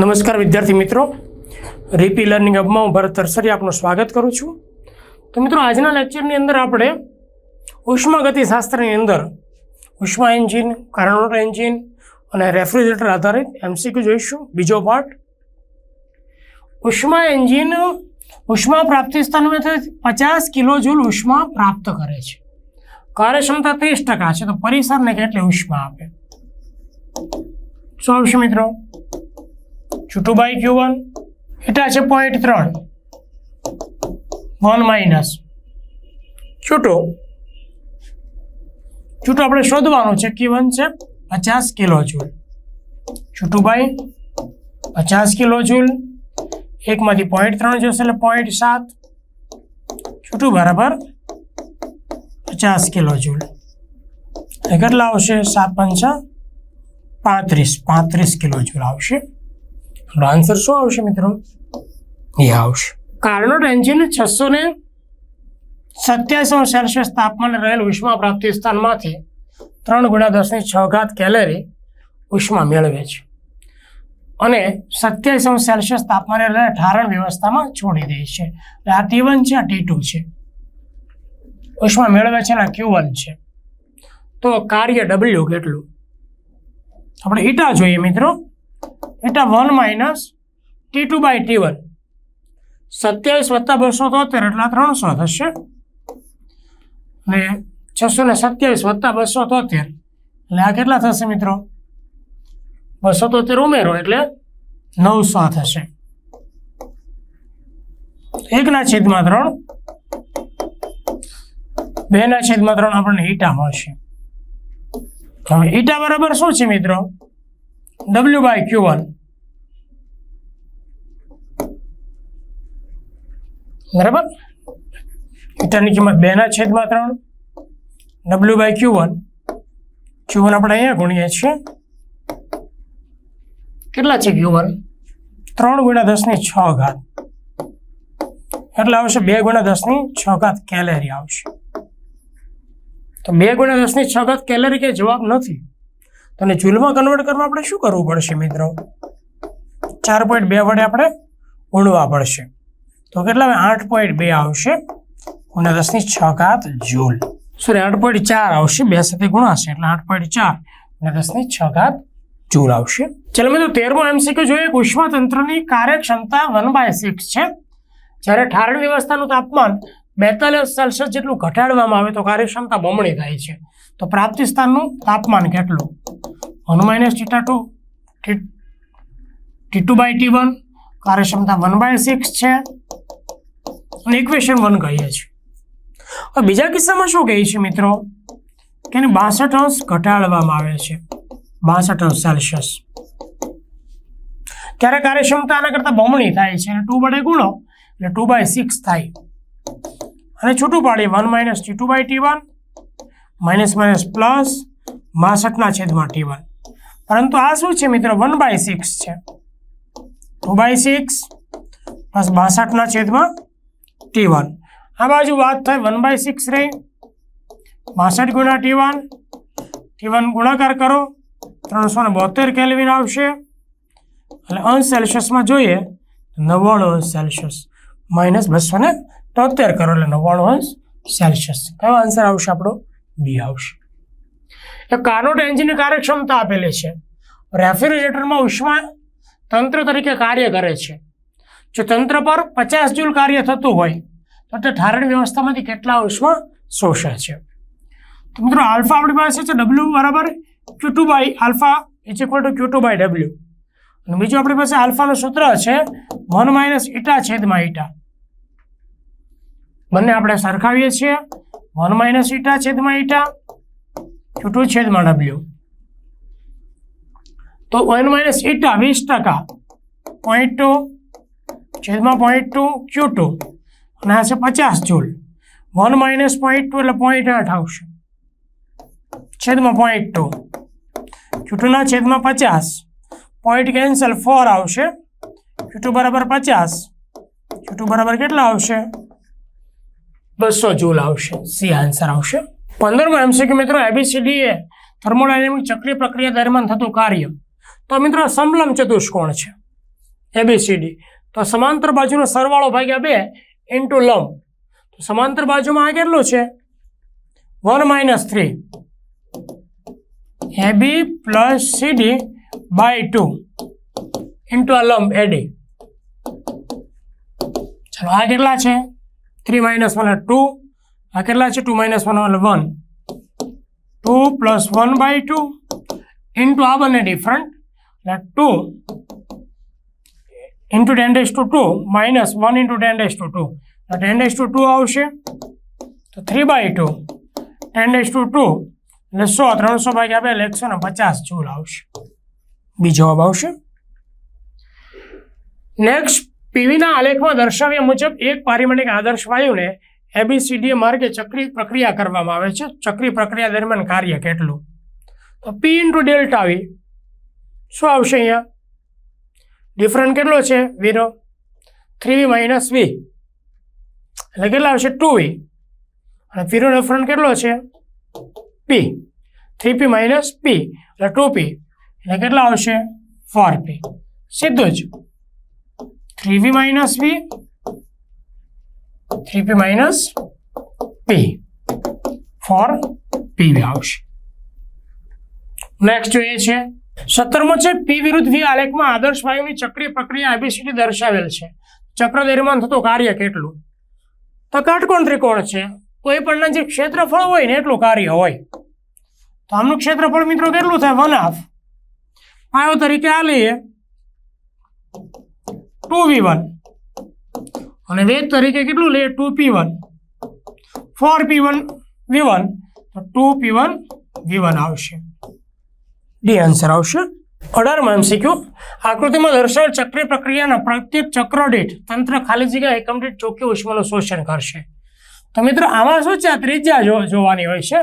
નમસ્કાર વિદ્યાર્થી મિત્રો. રીપી લર્નિંગ હબમાં હું ભરત તરસરી આપનું સ્વાગત કરું છું. તો મિત્રો, આજના લેક્ચરની અંદર આપણે ઉષ્માગતિશાસ્ત્રની અંદર ઉષ્મા એન્જિન કાર્નોટ એન્જિન અને રેફ્રિજરેટર આધારિત એમસીક્યુ જોઈશું. બીજો પાર્ટ ઉષ્મા એન્જિન ઉષ્મા પ્રાપ્તિ સ્થાનમાંથી પચાસ કિલો જૂલ ઉષ્મા પ્રાપ્ત કરે છે. કાર્યક્ષમતા ત્રીસ ટકા છે, તો પરિસરને કેટલી ઉષ્મા આપે? શું આવશે મિત્રો? છૂટું બાય ક્યુ વન? એટા છે પોઈન્ટ ત્રણ. વન માઇનસ છૂટું. છૂટું આપણે શોધવાનું છે. ક્યુ વન છે? પચાસ કિલો જૂલ. છૂટું બાય પચાસ કિલો જૂલ. એકમાંથી પોઈન્ટ ત્રણ જોશે એટલે પોઈન્ટ સાત. છૂટું બરાબર પચાસ કિલો જૂલ. કેટલા આવશે? સાત પંચા પાંત્રીસ. પાંત્રીસ કિલો જૂલ આવશે. એનો આન્સર શું આવશે મિત્રો? એ આવશે. કાર્નોટ એન્જિન છસો ને સત્યાસી સેલ્સિયસ તાપમાને રહેલ ઉષ્મા પ્રાપ્તિ સ્થાનમાંથી ત્રણ ગુણ્યા દસની છ ઘાત કેલેરી ઉષ્મા મેળવે છે. અને સત્યાવીસ સેલ્સિયસ તાપમાને રહેલા ઠારણ વ્યવસ્થામાં છોડી દે છે. એટલે આ ટી વન છે, આ ટી ટુ છે. ઉષ્મા મેળવે છે અને આ ક્યુ વન છે. તો કાર્ય ડબલ્યુ કેટલું? આપણે ઈટા જોઈએ મિત્રો. Eta one minus T two by T one. સત્યાવીસ વત્તા બસો તોતેર એટલે ત્રણસો થશે. અને છસો ને સત્યાવીસ વત્તા બસો તોતેર. એટલે આ કેટલા થશે મિત્રો? બસો તોતેર ઉમેરો એટલે નવસો થશે. એકના છેદમાં ત્રણ. બેના છેદમાં ત્રણ આપણને ઈટા મળશે. હવે ઈટા બરાબર શું છે મિત્રો? ડબલ્યુ બાય ક્યુ વન બરાબર? મીટરની કિંમત બેના છેદમાં ત્રણ. W by Q one Q one આપણે અહીંયા ગુણીએ છીએ. કેટલા છે ક્યુ વન ત્રણ ગુણ્યા દસની છ ઘાત. એટલે આવશે બે ગુણ્યા દસની છ ઘાત કેલેરી આવશે. તો બે ગુણ્યા દસની છ ઘાત કેલેરી કે જવાબ નથી. તો એને જૂલમાં કન્વર્ટ કરવા આપણે શું કરવું પડશે મિત્રો? ચાર પોઈન્ટ બે વડે આપણે ગુણવા પડશે. તો કેટલા આઠ પોઈન્ટ બે આવશે. ગુણ્યા દસની છ ઘાત જૂલ. સોરી આઠ પોઈન્ટ ચાર આવશે. બે સાથે ગુણાશે એટલે આઠ પોઈન્ટ ચાર. અને દસની છ ઘાત જૂલ આવશે. ચાલો મિત્રો, તેરમો એમસીક્યુ જોઈએ. ઉષ્માતંત્રની કાર્યક્ષમતા વન બાય સિક્સ છે. જ્યારે ઠારણ વ્યવસ્થાનું તાપમાન બેતાલીસ સેલ્સિયસ જેટલું ઘટાડવામાં આવે તો કાર્યક્ષમતા બમણી થાય છે. તો પ્રાપ્તિ સ્થાનનું તાપમાન કેટલું? One minus theta two T two by T one કાર્યક્ષમતા વન બાય સિક્સ છે. અને ઇક્વેશન વન કહીએ છીએ. હવે બીજા કિસ્સામાં શું કહીએ છીએ મિત્રો? કે એને બાસઠ અંશ ઘટાડવામાં આવે છે. બાસઠ અંશ સેલ્સિયસ ત્યારે કાર્યક્ષમતા આના કરતાં બમણી થાય છે અને ટુ વડે ગુણો, એટલે ટુ બાય સિક્સ થાય. અને છૂટું પાડી one minus T two by T one minus minus plus બાસઠના છેદમાં ટી વન પરંતુ આ શું છે મિત્રો? વન બાય સિક્સ છે. ટુ બાય સિક્સ પ્લસ બાસઠના છેદમાં ટી વન આ બાજુ વાત થાય વન બાય સિક્સ રહી બાસઠ ગુણા ટી વન ટી વન ગુણાકાર કરો. ત્રણસો ને બોતેર કેલ્વિન આવશે. એટલે અંશ સેલ્સિયસમાં જોઈએ નવ્વાણું અંશ સેલ્સિયસ માઇનસ બસો ને તોતેર કરો એટલે નવ્વાણું અંશ સેલ્સિયસ કયો આન્સર આવશે આપણો? બી આવશે. એ કાર્નોટ એન્જિનની કાર્યક્ષમતા આપેલી છે. રેફ્રિજરેટરમાં ઉષ્મા તંત્ર તરીકે કાર્ય કરે છે. જો તંત્ર પર પચાસ જૂલ કાર્ય થતું હોય, તો તે ઠારણ વ્યવસ્થામાંથી કેટલા ઉષ્મા શોષે છે. તો મિત્રો, આલ્ફા આપણી પાસે છે ડબલ્યુ બરાબર Q two by alpha is equal to Q two by W અને બીજું આપણી પાસે આલ્ફાનું સૂત્ર છે વન માઇનસ ઈટા છેદમાં ઈટા. બંને આપણે સરખાવીએ છીએ. વન માઇનસ ઈટા છેદમાં ઈટા. ક્યુ ટુ છેદમાં ડબલ્યુ તો વન માઇનસ ઇટા વીસ ટકા. પોઈન્ટ ટુ છેદમાં પોઈન્ટ ટુ ક્યુ ટુ અને આ છે પચાસ joule. One minus point two એટલે પોઈન્ટ આઠ આવશે. છેદમાં પોઈન્ટ ટુ ક્યુ ટુના છેદમાં પચાસ. પોઈન્ટ કેન્સલ ફોર આવશે. ક્યુ ટુ બરાબર પચાસ. ક્યુ ટુ બરાબર કેટલા આવશે? બસો જૂલ આવશે. સી આન્સર આવશે. પંદરમો એમસીક્યુ મિત્રો એબીસીડી એ થર્મોડાયનેમિક ચક્રીય પ્રક્રિયા દરમિયાન થતું કાર્ય. તો મિત્રો સમલમ ચતુષ્કોણ છે એબીસીડી તો સમાંતર બાજુનો સરવાળો ભાગ્યા બે ઇન્ટુ લંબ. તો સમાંતર બાજુમાં આ કેટલું છે? One minus three. AB plus CD by two into આ લંબ એડી ચલો, આ કેટલા છે? Three minus one two. આ કેટલા છે? ટુ માઇનસ વન એટલે one two plus one by two into આ બંને ડિફરન્ટ એટલે two into ten days two two minus one into ten days two two ten ડેસ ટુ ટુ આવશે. તો three by two ten two two એટલે સો, ત્રણસો ભાગ્યા બે, એટલે એકસો ને પચાસ જૂલ આવશે. બીજો જવાબ આવશે. નેક્સ્ટ પીવીના આલેખમાં દર્શાવ્યા મુજબ એક પારિમાણિક આદર્શ વાયુને એબીસીડી માર્ગે ચક્રી પ્રક્રિયા કરવામાં આવે છે. ચક્રી પ્રક્રિયા દરમિયાન કાર્ય કેટલું? તો પી ઇન્ટુ ડેલ્ટા વી શું આવશે અહીંયા? ડિફરન્ટ કેટલો છે? વીનો થ્રી વી માઇનસ વી એટલે કેટલા આવશે? ટુ વી અને પીનો ડિફરન્ટ કેટલો છે? પી થ્રી પી માઇનસ પી એટલે ટુ પી એટલે કેટલા આવશે? ફોર પી સીધું જ. Three V minus V three minus p. For four આવશે. નેક્સ્ટ જોઈએ છે. સત્તરમો છે પી વિરુદ્ધ વી આલેખમાં આદર્શ વાયુની ચક્રીય પ્રક્રિયા એબીસીડી દર્શાવેલ છે. ચક્ર દરમિયાન થતું કાર્ય કેટલું? તો કાટકોણ ત્રિકોણ છે. કોઈ પણ જે ક્ષેત્રફળ હોય ને એટલું કાર્ય હોય. તો આમનું ક્ષેત્રફળ મિત્રો કેટલું થાય? વન હાફ પાયો તરીકે આ લઈએ. ટુ વી વન અને વેગ તરીકે કેટલું લે? Two P one four P one V one તો two P one V one આવશે. ડી આન્સર આવશે. અઢારમાં એમસીક્યુ આકૃતિમાં દર્શાવેલ ચક્રીય પ્રક્રિયાના પ્રત્યેક ચક્ર દીઠ તંત્ર ખાલી જગ્યા એકમ દીઠ ચોખ્ખી ઉષ્માનું શોષણ કરશે. તો મિત્રો, આમાં શું છે? આ ત્રિજ્યા જોવાની હોય છે.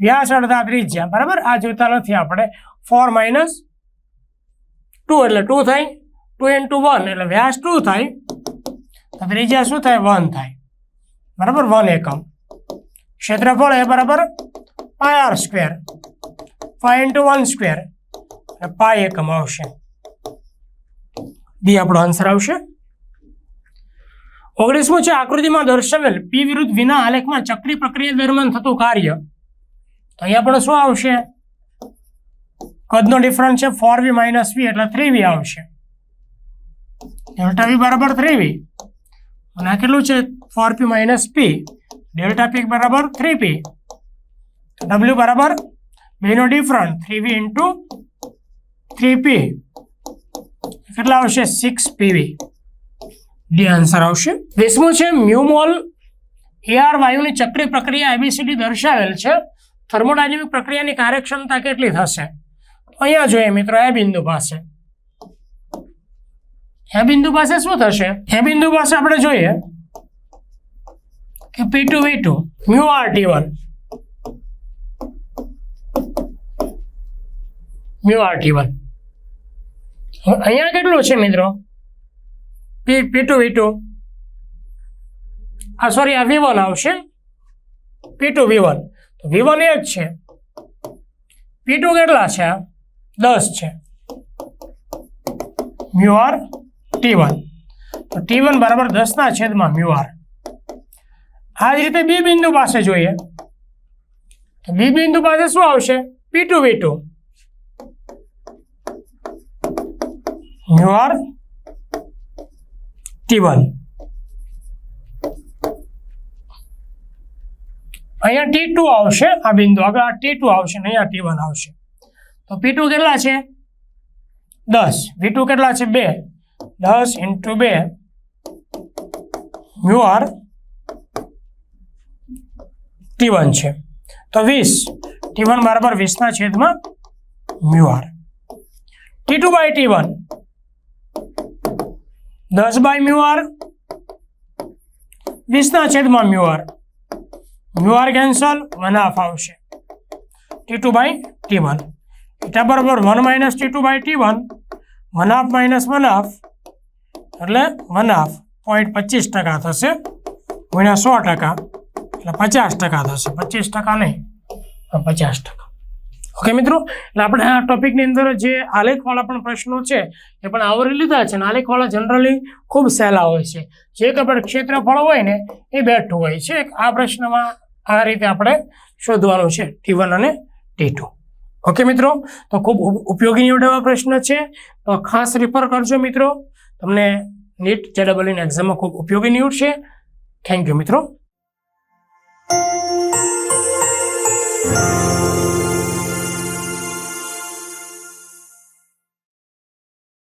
વ્યાસ અડધા ત્રિજ્યા. બરાબર? આ જોતા નથી આપણે. ફોર માઇનસ ટુ એટલે ટુ થાય. ટુ ઇન્ટુ વન એટલે વ્યાસ ટુ થાય. તો ત્રિજ્યા શું થાય? વન થાય. બરાબર? વન એકમ. ક્ષેત્રફળ એ બરાબર pi R square five into one square એટલે પાય એકમ આવશે. બી આપણો આન્સર આવશે. ઓગણીસમું છે આકૃતિમાં દર્શાવેલ પી વિરુદ્ધ વિના આલેખમાં ચક્રી પ્રક્રિયા દરમિયાન થતું કાર્ય. તો અહીંયા પણ શું આવશે? કદનો ડિફરન્સ છે? ફોર વી માઇનસ વી એટલે થ્રી વી આવશે. ડેલ્ટા વી બરાબર થ્રી વી અને આ કેટલું છે? Four P minus P delta P બરાબર થ્રી પી ડબલ્યુ બરાબર બેનો different three V into three P કેટલા આવશે? સિક્સ પીવી ડી આન્સર આવશે. વીસમું છે? મ્યુમોલ એઆર વાયુની ચક્રી પ્રક્રિયા એબીસીડી દર્શાવેલ છે. થર્મોડાયનેમિક પ્રક્રિયાની કાર્યક્ષમતા કેટલી થશે? અહીંયા જોઈએ મિત્રો એ બિંદુ પાસે. એ બિંદુ પાસે શું થશે એ બિંદુ પાસે આપણે જોઈએ કે P two V two mu R T one mu R T one અહીંયા કેટલું છે મિત્રો? P P two V two આ સોરી આ વી વન આવશે. P two V one V one એ છે. પી ટુ કેટલા છે? દસ છે. મ્યુ આર ટી વન તો ટી વન બરાબર દસના છેદમાં મ્યુ આર. આ જ રીતે બી બિંદુ પાસે જોઈએ. તો બી બિંદુ પાસે શું આવશે? P two V two mu R T one અહીંયા ટી ટુ આવશે આ બિંદુ. આગળ આ ટી ટુ આવશે ને અહીંયા ટી વન આવશે. તો પી ટુ કેટલા છે? દસ. વી ટુ કેટલા છે? બે. દસ ઇન્ટુ બે મ્યુ આર ટી વન છે. તો વીસ ટી વન બરાબર વીસના છેદમાં mu R T two by T one દસ બાય મ્યુ આર વીસના છેદમાં mu R mu R cancel one half આવશે. T two by T one eta બરાબર one minus T two by T one one half minus one half એટલે one half point પચીસ ટકા થશે, ગુણ્યા સો ટકા, એટલે પચાસ ટકા થશે. પચીસ ટકા નહીં પચાસ ટકા. ઓકે મિત્રો? એટલે આપણે આ ટોપિકની અંદર જે આલેખવાળા પણ પ્રશ્નો છે, એ પણ આવરી લીધા છે અને આલેખવાળા જનરલી ખૂબ સહેલા હોય છે. જે આપણે ક્ષેત્રફળ હોય ને, એ બેઠું હોય છે. આ પ્રશ્નમાં આ રીતે આપણે શોધવાનું છે ટી અને ટી ટુ ઓકે મિત્રો? તો ખૂબ ઉપયોગી નીવડેવા પ્રશ્ન છે. તો ખાસ રિફર કરજો, મિત્રો. તમને નીટ જેડબલની એક્ઝામમાં ખૂબ ઉપયોગી નીવડશે થેન્ક યુ મિત્રો.